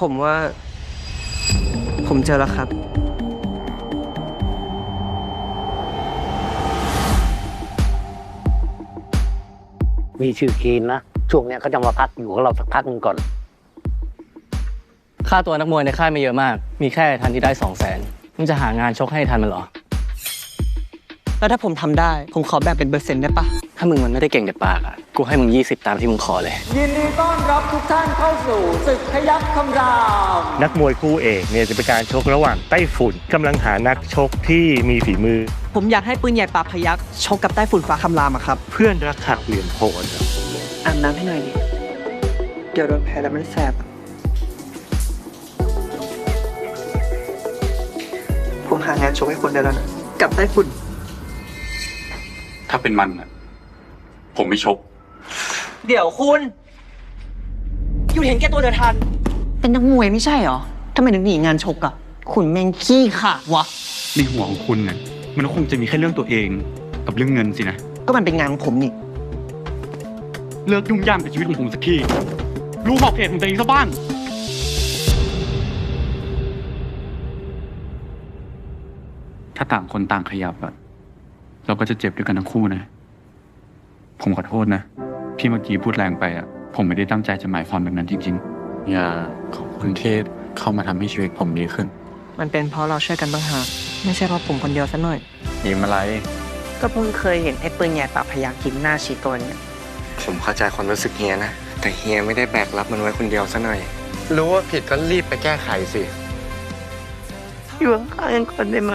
ผมว่า ผมเจอแล้วครับ มีชื่อคีนนะ ช่วงเนี้ยเขาจะมาพักอยู่กับเราสักพักหนึงก่อน ค่าตัวนักมวยในค่ายไม่เยอะมาก มีแค่ทันที่ได้สองแสนมึงจะหางานชกให้ทันมันเหรอ แล้วถ้าผมทำได้ ผมขอแบ่งเป็นเปอร์เซ็นต์ได้ปะ ถ้ามึงมันไม่ได้เก่งแต่ปากอะ กูให้มึง 20 ตามที่มึงขอเลย ยินดีต้อนรับทุกท่านเข้าสู่ศึกพยัคฆ์คำราม นักมวยคู่เอกเนี่ยจะเป็นการชกระหว่างไต้ฝุ่นกำลังหานักชกที่มีฝีมือ ผมอยากให้ปืนใหญ่ปราบพยักชกกับใต้ฝุ่นฟ้าคำรามอะครับ เพื่อนรักหักเหลี่ยมโหดอะอาบน้ำให้หน่อยดิเดี๋ยวโดนแผลแล้วมันแสบอะผมหางานชกให้คนได้แล้วนะกับไต้ฝุ่นถ้าเป็นมันอะ ผมไม่ชก เดี๋ยวคุณ อยู่เห็นแก่ตัวเดือดทัน เป็นนักมวยไม่ใช่เหรอทำไมถึงหนีงานชกอะคุณแม่งขี้ขลาดวะ ในหัวของคุณเนี่ยมันก็คงจะมีแค่เรื่องตัวเอง กับเรื่องเงินสินะ ก็มันเป็นงานของผมนี่ เลิกยุ่งย่ามกับชีวิตของผมสักที รู้ขอบเขตของตัวเองซะบ้าง ถ้าต่างคนต่างขยับอะเราก็จะเจ็บด้วยกันทั้งคู่นะ ผมขอโทษนะที่เมื่อกี้พูดแรงไปอะผมไม่ได้ตั้งใจจะหมายความแบบนั้นจริงๆ อย่าขอบคุณที่เข้ามาทำให้ชีวิตผมดีขึ้น มันเป็นเพราะเราช่วยกันบ้างหากไม่ใช่เพราะผมคนเดียวซะหน่อยยิ้มอะไร ก็เพิ่งเคยเห็นไอ้ปืนใหญ่ปราบพยักกินหน้าชีตัวเนี่ยผมเข้าใจความรู้สึกเฮียนะ แต่เฮียไม่ได้แบกรับมันไว้คนเดียวซะหน่อย รู้ว่าผิดก็รีบไปแก้ไขสิ อยู่ข้างๆกันก่อนได้ไหม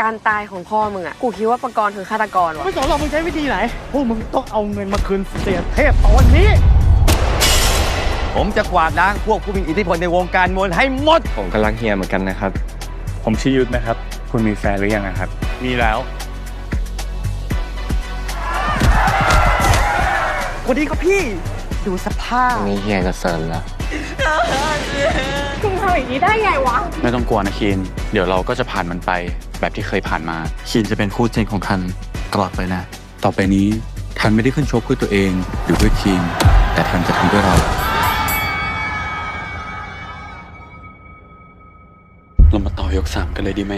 การตายของพ่อมึงอะกูคิดว่าประกรณ์คือฆาตกรวะไม่สนหรอกมึงใช้วิธีไหน พวกมึงต้องเอาเงินมาคืนเสียเทพตอนนี้ ผมจะกวาดล้างพวกผู้มีอิทธิพลในวงการมวยให้หมด ผมกำลังเฮียเหมือนกันนะครับ ผมชื่อยุทธนะครับ คุณมีแฟนหรือยังอะครับ มีแล้ววันนี้ก็พี่ ดูสภาพ นี่เฮียจะเซิร์นแล้วมึงทำอย่างนี้ได้ไงวะ ไม่ต้องกลัวนะคีน เดี๋ยวเราก็จะผ่านมันไป แบบที่เคยผ่านมา คีนจะเป็นคู่จริงของทันตลอดไปนะ ต่อไปนี้ทันไม่ได้ขึ้นชกเพื่อตัวเอง หรือเพื่อคีนแต่ทันจะทำเพื่อเรา เรามาต่อยกสามกันเลยดีไหม